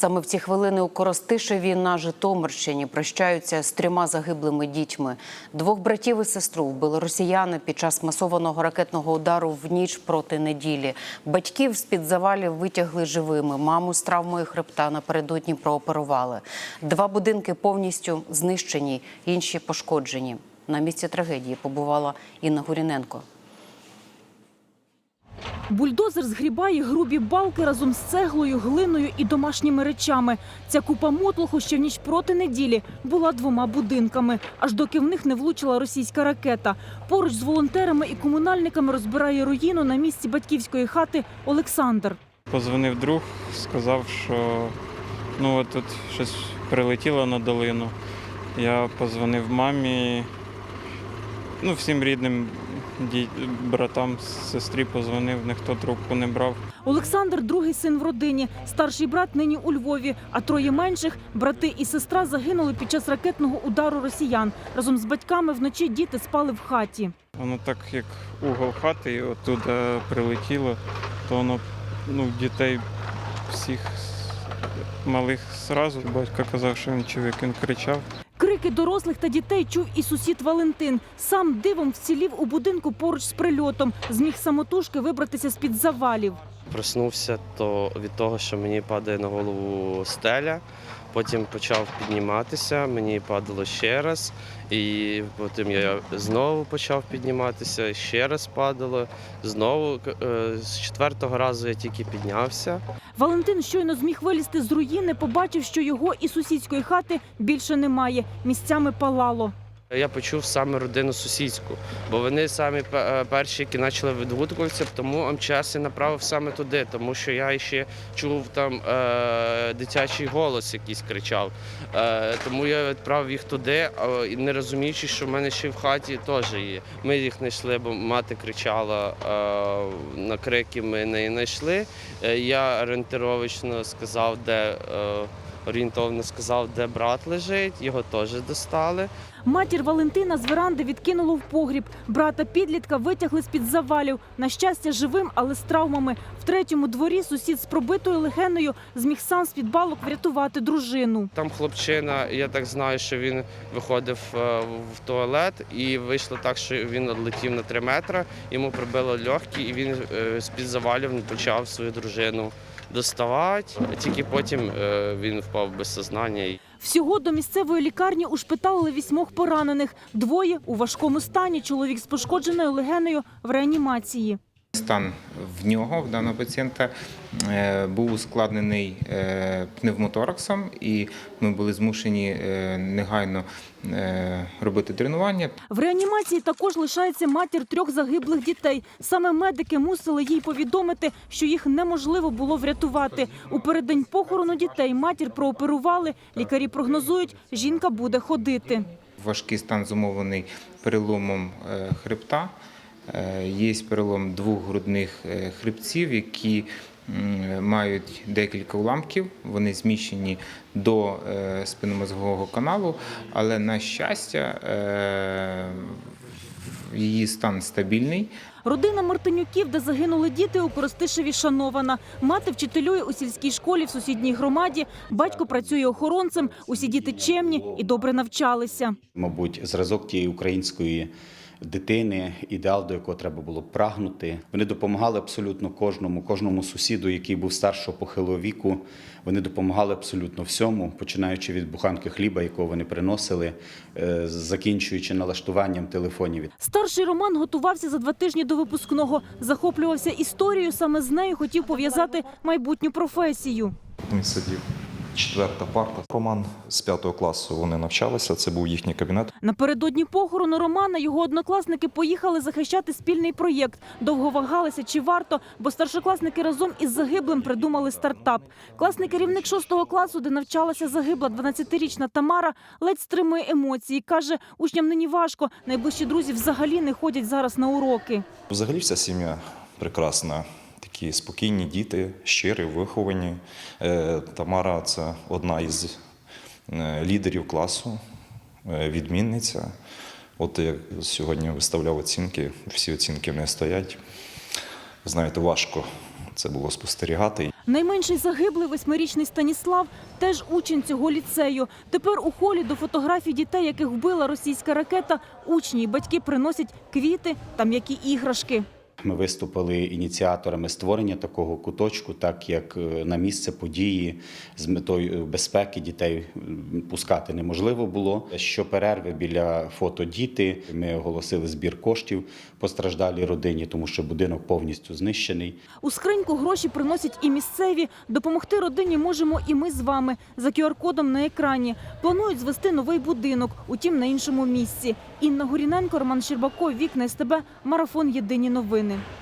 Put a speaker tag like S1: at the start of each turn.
S1: Саме в ці хвилини у Коростишеві на Житомирщині прощаються з трьома загиблими дітьми. Двох братів і сестру вбили росіяни під час масованого ракетного удару в ніч проти неділі. Батьків з під завалів витягли живими. Маму з травмою хребта напередодні прооперували. Два будинки повністю знищені, інші пошкоджені. На місці трагедії побувала Інна Гуріненко.
S2: Бульдозер згрібає грубі балки разом з цеглою, глиною і домашніми речами. Ця купа мотлуху ще в ніч проти неділі була двома будинками, аж доки в них не влучила російська ракета. Поруч з волонтерами і комунальниками розбирає руїну на місці батьківської хати Олександр.
S3: Позвонив друг, сказав, що ну от тут щось прилетіло на долину. Я позвонив мамі, ну, всім рідним братам, сестрі позвонив, ніхто трубку не брав.
S2: Олександр другий син в родині. Старший брат нині у Львові, а троє менших брати і сестра загинули під час ракетного удару росіян. Разом з батьками вночі діти спали в хаті.
S3: Воно так, як угол хати, і оттуда прилетіло, то воно ну, дітей всіх малих зразу. Батько казав, що він як він кричав.
S2: Крики дорослих та дітей чув і сусід Валентин. Сам дивом вцілів у будинку поруч з прильотом. Зміг самотужки вибратися з-під завалів.
S4: Проснувся то від того, що мені падає на голову стеля. Потім почав підніматися, мені падало ще раз, і потім я знову почав підніматися, ще раз падало. Знову е, з четвертого разу я тільки піднявся.
S2: Валентин щойно зміг вилізти з руїни, побачив, що його і сусідської хати більше немає. Місцями палало.
S4: Я почув саме родину сусідську, бо вони самі е, перші, які почали відгукуватися, тому МЧС і направив саме туди, тому що я ще чув там е, дитячий голос якийсь кричав. Е, тому я відправив їх туди, не розуміючи, що в мене ще в хаті теж є. Ми їх знайшли, бо мати кричала е, на крики. Ми не знайшли. Е, я орієнтировочно сказав, де. Е, Орієнтовно сказав, де брат лежить, його теж достали.
S2: Матір Валентина з веранди відкинуло в погріб. Брата підлітка витягли з-під завалів. На щастя, живим, але з травмами. В третьому дворі сусід з пробитою легеною зміг сам з-під балок врятувати дружину.
S4: Там хлопчина, я так знаю, що він виходив е, в туалет, і вийшло так, що він летів на 3 метри, йому прибило легкі, і він е, з-під завалів почав свою дружину доставати. Тільки потім е, він впав без сознання.
S2: Всього до місцевої лікарні ушпиталили вісьмох поранених. Двоє у важкому стані. Чоловік з пошкодженою легеною в реанімації.
S5: Стан в нього, в даного пацієнта, е, був ускладнений е, пневмотораксом, і ми були змушені е, негайно робити тренування.
S2: В реанімації також лишається матір трьох загиблих дітей. Саме медики мусили їй повідомити, що їх неможливо було врятувати. У переддень похорону дітей матір прооперували. Лікарі прогнозують, жінка буде ходити.
S5: Важкий стан зумовлений переломом хребта. Е, Є перелом двох грудних е, хребців, які мають декілька уламків. Вони зміщені до е, спинномозгового каналу, але на щастя, її стан стабільний.
S2: Родина Мартинюків, де загинули діти, у Коростишеві шанована. Мати вчителює у сільській школі в сусідній громаді. Батько працює охоронцем. Усі діти чемні і добре навчалися.
S6: мабуть, зразок тієї української дитини, ідеал, до якого треба було прагнути. Вони допомагали абсолютно кожному, кожному сусіду, який був старшого похилого віку. Вони допомагали абсолютно всьому, починаючи від буханки хліба, якого вони приносили, е, закінчуючи налаштуванням телефонів.
S2: Старший Роман готувався за два тижні до випускного. Захоплювався історією. Саме з нею хотів пов'язати майбутню професію.
S7: Він сидів четверта парта. Роман з п'ятого класу вони навчалися. Це був їхній кабінет.
S2: Напередодні похорону Романа його однокласники поїхали захищати спільний проєкт. Довго вагалися, чи варто, бо старшокласники разом із загиблим придумали стартап. Класний керівник шостого класу, де навчалася загибла 12-річна Тамара, ледь стримує емоції. Каже, учням нині важко. Найближчі друзі взагалі не ходять зараз на уроки.
S7: Взагалі вся сім'я прекрасна. Такі спокійні діти, щирі, виховані. Е, Тамара це одна із е, лідерів класу, е, відмінниця. От я сьогодні виставляв оцінки, всі оцінки не стоять. Знаєте, важко це було спостерігати.
S2: Найменший загиблий восьмирічний Станіслав теж учень цього ліцею. Тепер у холі до фотографій дітей, яких вбила російська ракета, учні і батьки приносять квіти та м'які іграшки.
S6: Ми виступили ініціаторами створення такого куточку, так як е, на місце події з метою безпеки дітей пускати неможливо було. Щоперерви біля фото діти ми оголосили збір коштів постраждалій родині, тому що будинок повністю знищений.
S2: У скриньку гроші приносять і місцеві. Допомогти родині можемо і ми з вами за QR-кодом на екрані. Планують звести новий будинок, утім на іншому місці. Інна Горіненко, Роман Щербаков, Вікна СТБ, Марафон Єдині новини. України.